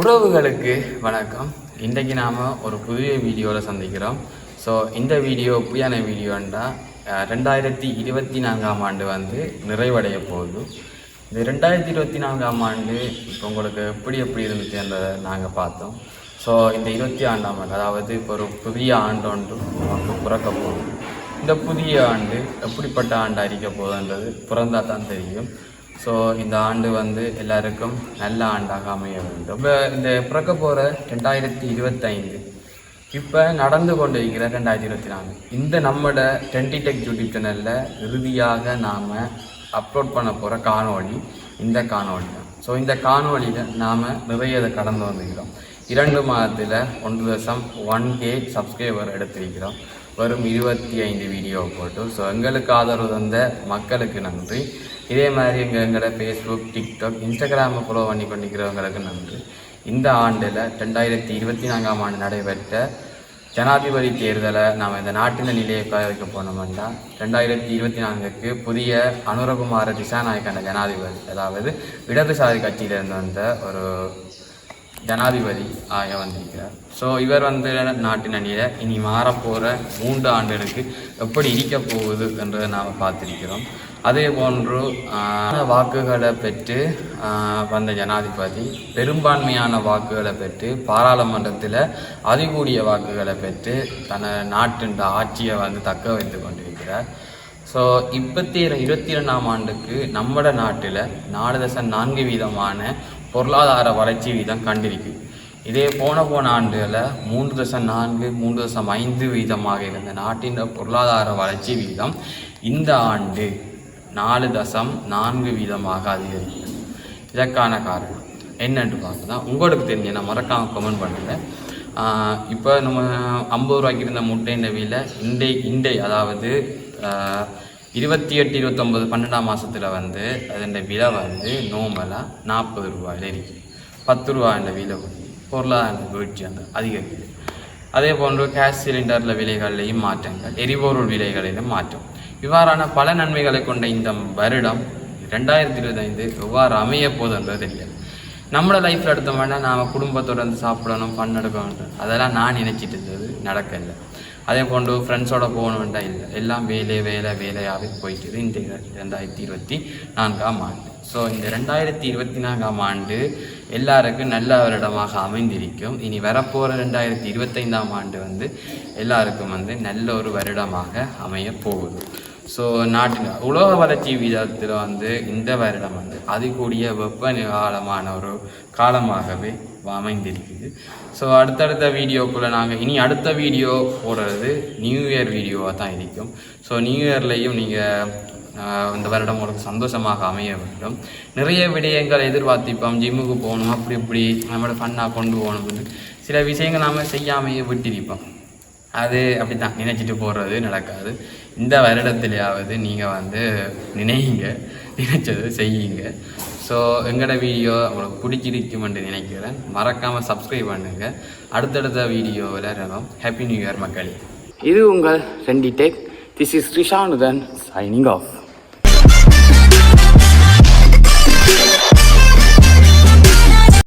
உறவுகளுக்கு வணக்கம். இன்றைக்கு நாம் ஒரு புதிய வீடியோவில் சந்திக்கிறோம். ஸோ இந்த வீடியோ எப்படியான வீடியோண்டா ரெண்டாயிரத்தி இருபத்தி நான்காம் ஆண்டு வந்து நிறைவடைய போகுது. இந்த ரெண்டாயிரத்தி இருபத்தி நான்காம் ஆண்டு இப்போ உங்களுக்கு எப்படி எப்படி இருந்துச்சுன்றதை நாங்கள் பார்த்தோம். ஸோ இந்த இருபத்தி ஆண்டாம் ஆண்டு அதாவது இப்போ ஒரு புதிய ஆண்டு ஒன்று நமக்கு பிறக்க போகுது. இந்த புதிய ஆண்டு எப்படிப்பட்ட ஆண்டாக அறிக்க போகுதுன்றது பிறந்தால் தான் தெரியும். ஸோ இந்த ஆண்டு வந்து எல்லாருக்கும் நல்ல ஆண்டாக அமைய வேண்டும். இப்போ இந்த பிறக்க போகிற ரெண்டாயிரத்தி இருபத்தைந்து இப்போ நடந்து கொண்டு இருக்கிற ரெண்டாயிரத்தி இருபத்தி நாலு இந்த நம்மளோட டென்டி டெக் யூடியூப் சேனலில் இறுதியாக நாம் அப்லோட் பண்ண போகிற காணொளி இந்த காணொளி தான். ஸோ இந்த காணொலியில் நாம் நிறைய இதை கடந்து வந்துக்கிறோம் இரண்டு மாதத்தில் ஒன்று வருஷம் ஒன் கே சப்ஸ்கிரைபர் எடுத்திருக்கிறோம். வரும் இருபத்தி ஐந்து வீடியோ போட்டு. ஸோ எங்களுக்கு ஆதரவு தந்த மக்களுக்கு நன்றி. இதே மாதிரி எங்கள் எங்களோட ஃபேஸ்புக் டிக்டாக் இன்ஸ்டாகிராமை ஃபாலோ பண்ணி பண்ணிக்கிறவங்களுக்கு நன்றி. இந்த ஆண்டில் ரெண்டாயிரத்தி இருபத்தி நான்காம் ஆண்டு நடைபெற்ற ஜனாதிபதி தேர்தலை நாம் இந்த நாட்டின நிலையை வைக்க போனோம்னா ரெண்டாயிரத்தி இருபத்தி நான்குக்கு புதிய அனுரகுமார திசாநாயக்கான ஜனாதிபதி அதாவது இடதுசாரி கட்சியிலிருந்து வந்த ஒரு ஜனாதிபதி ஆக வந்திருக்கிறார். ஸோ இவர் வந்து நாட்டின் அணியில் இனி மாறப்போகிற மூன்று ஆண்டுகளுக்கு எப்படி இருக்க போகுது என்றதை நாம் பார்த்திருக்கிறோம். அதே போன்று வாக்குகளை பெற்று வந்த ஜனாதிபதி பெரும்பான்மையான வாக்குகளை பெற்று பாராளுமன்றத்தில் அதிகூடிய வாக்குகளை பெற்று தன நாட்டின் ஆட்சியை வந்து தக்க வைத்து கொண்டிருக்கிறார். ஸோ இப்பத்தி இருபத்தி ரெண்டாம் ஆண்டுக்கு நம்மட நாட்டில் நாலு தசம் நான்கு வீதமான பொருளாதார வளர்ச்சி வீதம் கண்டிருக்கு. இதே போன போன ஆண்டுகளில் மூன்று தசம் நான்கு மூன்று தசம் ஐந்து வீதமாக இருந்த நாட்டின் பொருளாதார வளர்ச்சி வீதம் இந்த ஆண்டு நாலு தசம் நான்கு வீதமாக அதிகரிக்கிறது. இதற்கான காரணம் என்னென்று பார்த்தா உங்களுக்கு தெரிஞ்ச நான் மறக்காமல் கமெண்ட் பண்ணுங்கள் இப்போ நம்ம ஐம்பது ரூபாய்க்கு இருந்த முட்டையின் விலை இண்டை இண்டை அதாவது இருபத்தி எட்டு இருபத்தொம்பது பன்னெண்டாம் மாதத்தில் வந்து அதோட விலை வந்து நோமலாக நாற்பது ரூபாயில் இருக்குது பத்து ரூபா அந்த விலை பொருளாதார வீழ்ச்சி அந்த அதிகரிக்குது. அதே போன்று கேஸ் சிலிண்டரில் விலைகளிலையும் மாற்றங்கள் எரிபொருள் விலைகளிலும் மாற்றம். இவ்வாறான பல நன்மைகளை கொண்ட இந்த வருடம் ரெண்டாயிரத்தி இருபத்தைந்து எவ்வாறு அமைய போதுன்றது தெரியாது. நம்மளோட லைஃப்பில் எடுத்தோம்னா நாம் குடும்பத்தோடு வந்து சாப்பிடணும் ஃபன் எடுக்கணும் அதெல்லாம் நான் நினைச்சிட்டு இருந்தது நடக்கல. அதே போன்று ஃப்ரெண்ட்ஸோட போகணுன்ட்டா இல்லை. எல்லாம் வேலை வேலை வேலையாகவே போயிட்டுது இந்த ரெண்டாயிரத்தி இருபத்தி நான்காம் ஆண்டு. ஸோ இந்த ரெண்டாயிரத்தி இருபத்தி நான்காம் ஆண்டு எல்லாருக்கும் நல்ல வருடமாக அமைந்திருக்கும். இனி வரப்போகிற ரெண்டாயிரத்தி இருபத்தைந்தாம் ஆண்டு வந்து எல்லாருக்கும் வந்து நல்ல ஒரு வருடமாக அமைய போகுது. ஸோ நாட்டில் உலக வளர்ச்சி வீதத்தில் வந்து இந்த வருடம் வந்து அதிகூடிய வெப்ப காலமான ஒரு காலமாகவே அமைந்திருக்குது. ஸோ அடுத்தடுத்த வீடியோக்குள்ளே நாங்கள் இனி அடுத்த வீடியோ போடுறது நியூ இயர் வீடியோவாக தான் இருக்கும். ஸோ நியூ இயர்லேயும் நீங்கள் இந்த வருடம் உங்களுக்கு சந்தோஷமாக அமைய வேண்டும். நிறைய விடயங்கள் எதிர்பார்த்திப்போம் ஜிம்முக்கு போகணும் அப்படி இப்படி நம்மளோட ஃபன்னாக கொண்டு போகணும்னு சில விஷயங்கள் நாம் செய்யாமையே விட்டிருப்போம். அது அப்படி தான் நினைச்சிட்டு போடுறது நடக்காது. இந்த வருடத்துலையாவது நீங்கள் வந்து நினைங்க. நினைச்சது செய்யுங்க. ஸோ எங்களோட வீடியோ உங்களுக்கு பிடிச்சிருக்குமென்று நினைக்கிறேன். மறக்காமல் சப்ஸ்கிரைப் பண்ணுங்கள் அடுத்தடுத்த வீடியோவில் வரும். ஹாப்பி நியூ இயர் மக்களே. இது உங்கள் trendy take this is Rishanuthan signing off